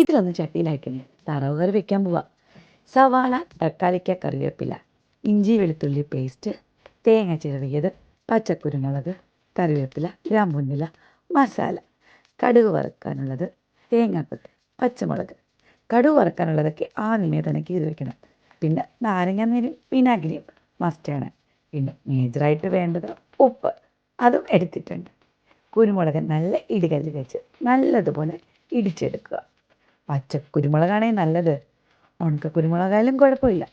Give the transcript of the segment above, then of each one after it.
ഇതിലൊന്ന് ചട്ടിയിലാക്കണേ താറാവ് കറി വെക്കാൻ പോവാ. സവാള തക്കാളിക്ക കറിവേപ്പില ഇഞ്ചി വെളുത്തുള്ളി പേസ്റ്റ് തേങ്ങ ചിരവിയത് പച്ചക്കുരുമുളക് കറിവേപ്പില രാമ്പുന്നില മസാല കടുക് വറുക്കാനുള്ളത് തേങ്ങാക്കൊത്ത് പച്ചമുളക്. കടുക് വറുക്കാനുള്ളതൊക്കെ ആദ്യമേ തന്നെ കീറി വെക്കണം. പിന്നെ നാരങ്ങ നീരും വിനാഗിരിയും മസ്റ്റാണ് പിന്നെ മേജറായിട്ട് വേണ്ടത് ഉപ്പ്. അതും എടുത്തിട്ടുണ്ട്. കുരുമുളക് നല്ല ഇടികല്ലിൽ വെച്ച് നല്ലതുപോലെ ഇടിച്ചെടുക്കുക. പച്ച കുരുമുളകാണെങ്കിൽ നല്ലത്. ഉണക്ക കുരുമുളകായാലും കുഴപ്പമില്ല.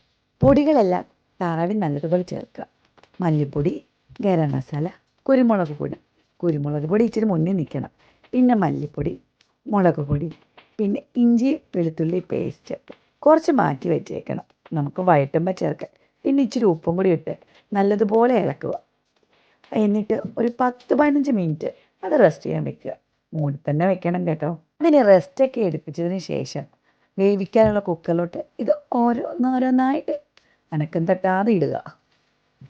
പൊടികളെല്ലാം താറാവിൽ നല്ലതുപോലെ ചേർക്കുക. മല്ലിപ്പൊടി ഗരം മസാല കുരുമുളക് പൊടി. കുരുമുളക് പൊടി ഇച്ചിരി മുന്നിൽ നിൽക്കണം. പിന്നെ മല്ലിപ്പൊടി മുളക് പൊടി പിന്നെ ഇഞ്ചി വെളുത്തുള്ളി പേസ്റ്റ്. കുറച്ച് മാറ്റി വെച്ചേക്കണം. നമുക്ക് വഴറ്റുമ്പോൾ ചേർക്കാം. പിന്നെ ഇച്ചിരി ഉപ്പും കൂടി ഇട്ട് നല്ലതുപോലെ ഇളക്കുക. എന്നിട്ട് ഒരു പത്ത് പതിനഞ്ച് മിനിറ്റ് അത് റെസ്റ്റ് ചെയ്യാൻ വെക്കുക. മൂടി തന്നെ വെക്കണം കേട്ടോ. അതിന് റെസ്റ്റൊക്കെ എടുപ്പിച്ചതിന് ശേഷം വേവിക്കാനുള്ള കുക്കറിലോട്ട് ഇത് ഓരോന്നോരോന്നായിട്ട് അനക്കം തട്ടാതെ ഇടുക.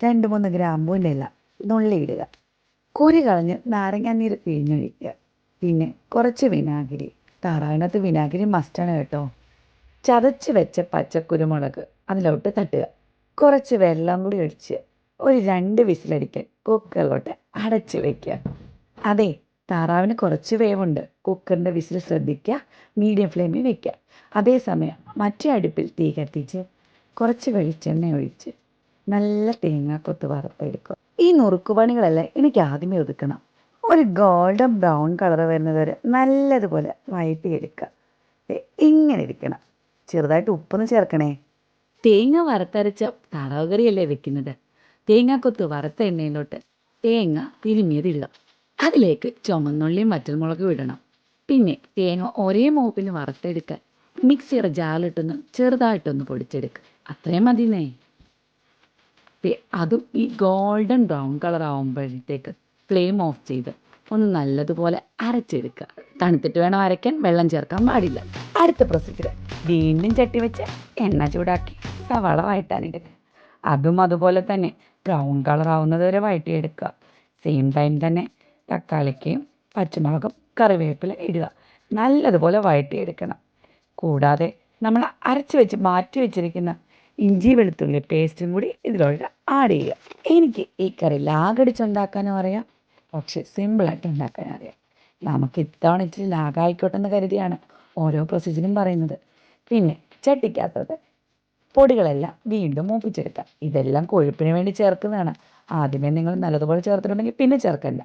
രണ്ട് മൂന്ന് ഗ്രാമ്പൂവിന്റെ ഇല നുള്ളി ഇടുക. കുരി കളഞ്ഞ് നാരങ്ങാനീര് പിഴിഞ്ഞൊഴിക്കുക. പിന്നെ കുറച്ച് വിനാഗിരി. താറാവിനകത്ത് വിനാഗിരി മസ്റ്റാണ് കേട്ടോ. ചതച്ച് വെച്ച പച്ചക്കുരുമുളക് അതിലോട്ട് തട്ടുക. കുറച്ച് വെള്ളം കൂടി ഒഴിച്ച് ഒരു രണ്ട് വിസിലടിക്കാൻ കുക്കറിലോട്ട് അടച്ച് വയ്ക്കുക അതെ താറാവിന് കുറച്ച് വേവുണ്ട്. കുക്കറിന്റെ വിസിൽ ശ്രദ്ധിക്കുക മീഡിയം ഫ്ലെയിമിൽ വെക്കുക. അതേസമയം മറ്റേ അടുപ്പിൽ തീ കത്തിച്ച് കുറച്ച് വെളിച്ചെണ്ണ ഒഴിച്ച് നല്ല തേങ്ങാക്കൊത്ത് വറുത്തെടുക്കുക ഈ നുറുക്കുപണികളെല്ലാം എനിക്ക് ആദ്യമേ ഒതുക്കണം. ഒരു ഗോൾഡൻ ബ്രൗൺ കളർ വരുന്നത് വരെ നല്ലതുപോലെ വഴറ്റിയെടുക്കുക ഇങ്ങനെ ഇരിക്കണം. ചെറുതായിട്ട് ഉപ്പൊന്ന് ചേർക്കണേ. തേങ്ങ വറുത്തരച്ച താറാവ് കറിയല്ലേ വെക്കുന്നത്? തേങ്ങാക്കൊത്ത് വറുത്ത എണ്ണയിലോട്ട് തേങ്ങ തിരുമിയത് ഇടുക. അതിലേക്ക് ചുമന്നുള്ളിയും വറ്റൽമുളകും ഇടണം. പിന്നെ തേങ്ങ ഒരേ മൂപ്പിൽ വറുത്തെടുക്കാൻ മിക്സിയുടെ ജാറിലിട്ടൊന്ന് ചെറുതായിട്ടൊന്ന് പൊടിച്ചെടുക്കുക. അത്രയും മതിന്നേ. അതും ഈ ഗോൾഡൻ ബ്രൗൺ കളർ ആകുമ്പോഴത്തേക്ക് ഫ്ലെയിം ഓഫ് ചെയ്ത് ഒന്ന് നല്ലതുപോലെ അരച്ചെടുക്കുക. തണുത്തിട്ട് വേണം അരയ്ക്കാൻ വെള്ളം ചേർക്കാൻ പാടില്ല. അടുത്ത പ്രൊസീജിയർ വീണ്ടും ചട്ടി വെച്ച് എണ്ണ ചൂടാക്കി സവാള വഴറ്റാനിടുക. അതും അതുപോലെ തന്നെ ബ്രൗൺ കളർ ആവുന്നത് വരെ വഴറ്റിയെടുക്കുക. സെയിം ടൈം തന്നെ തക്കാളിക്കയും പച്ചമുളകും കറിവേപ്പില ഇടുക. നല്ലതുപോലെ വഴറ്റിയെടുക്കണം. കൂടാതെ നമ്മൾ അരച്ച് വെച്ച് മാറ്റി വെച്ചിരിക്കുന്ന ഇഞ്ചി വെളുത്തുള്ളി പേസ്റ്റും കൂടി ഇതിലോട്ട് ആഡ് ചെയ്യുക. എനിക്ക് ഈ കറി ലാഗടിച്ചുണ്ടാക്കാനും അറിയാം. പക്ഷേ സിമ്പിളായിട്ട് ഉണ്ടാക്കാനും അറിയാം. നമുക്ക് ഇത്തവണ ഇച്ചിരി ലാഗായിക്കോട്ടെ എന്ന് കരുതിയാണ് ഓരോ പ്രൊസീജിയറും പറയുന്നത്. പിന്നെ ചട്ടിക്കകത്തത് പൊടികളെല്ലാം വീണ്ടും മൂപ്പിച്ചെടുക്കാം ഇതെല്ലാം കൊഴുപ്പിന് വേണ്ടി ചേർക്കുന്നതാണ്. ആദ്യമേ നിങ്ങൾ നല്ലതുപോലെ ചേർത്തിട്ടുണ്ടെങ്കിൽ പിന്നെ ചേർക്കണ്ട.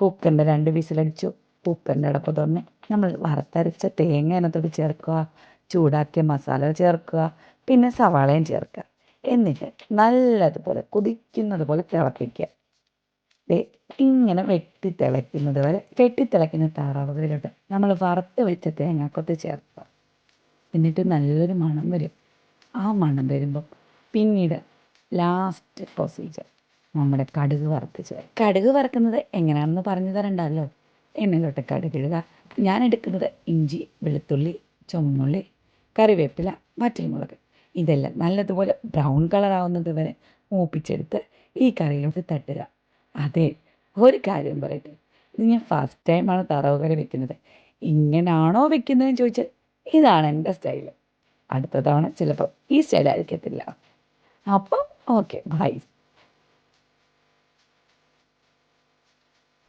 കുക്കറിന്റെ രണ്ട് വിസിലടിച്ചു. കുക്കറിന്റെ അടപ്പ് തുറന്ന് നമ്മൾ വറുത്തരച്ച തേങ്ങ അതിനകത്തോട്ട് ചേർക്കുക. ചൂടാക്കിയ മസാല ചേർക്കുക. പിന്നെ സവാളയും ചേർക്കുക. എന്നിട്ട് നല്ലതുപോലെ കുതിക്കുന്നത് പോലെ തിളപ്പിക്കുക ഇങ്ങനെ വെട്ടി തിളയ്ക്കുന്നത് വരെ വെട്ടി തിളയ്ക്കുന്ന താറാവുകളിലോട്ട് നമ്മൾ വറുത്ത് വെച്ച തേങ്ങാക്കൊത്ത് ചേർക്കുക. എന്നിട്ട് നല്ലൊരു മണം വരും. ആ മണം വരുമ്പം പിന്നീട് ലാസ്റ്റ് പ്രൊസീജിയർ നമ്മുടെ കടുക് വറുത്തിച്ച് കടുക് വറുക്കുന്നത് എങ്ങനെയാണെന്ന് പറഞ്ഞു തരണ്ടല്ലോ എണ്ണയിലോട്ട് കടുക് ഇടുക. ഞാൻ എടുക്കുന്നത് ഇഞ്ചി വെളുത്തുള്ളി ചുമന്നുള്ളി കറിവേപ്പില വറ്റൽമുളക്. ഇതെല്ലാം നല്ലതുപോലെ ബ്രൗൺ കളറാവുന്നത് വരെ മൂപ്പിച്ചെടുത്ത് ഈ കറിയിലോട്ട് തട്ടുക. അതെ ഒരു കാര്യം പറയട്ടെ. ഇത് ഞാൻ ഫസ്റ്റ് ടൈമാണ് തറവ് കറി വെക്കുന്നത്. ഇങ്ങനാണോ വെക്കുന്നതെന്ന് ചോദിച്ചാൽ ഇതാണ് എന്റെ സ്റ്റൈൽ. അടുത്ത തവണ ചിലപ്പോൾ ഈ സ്റ്റൈൽ ആയിരിക്കത്തില്ല അപ്പം ഓക്കെ ബൈ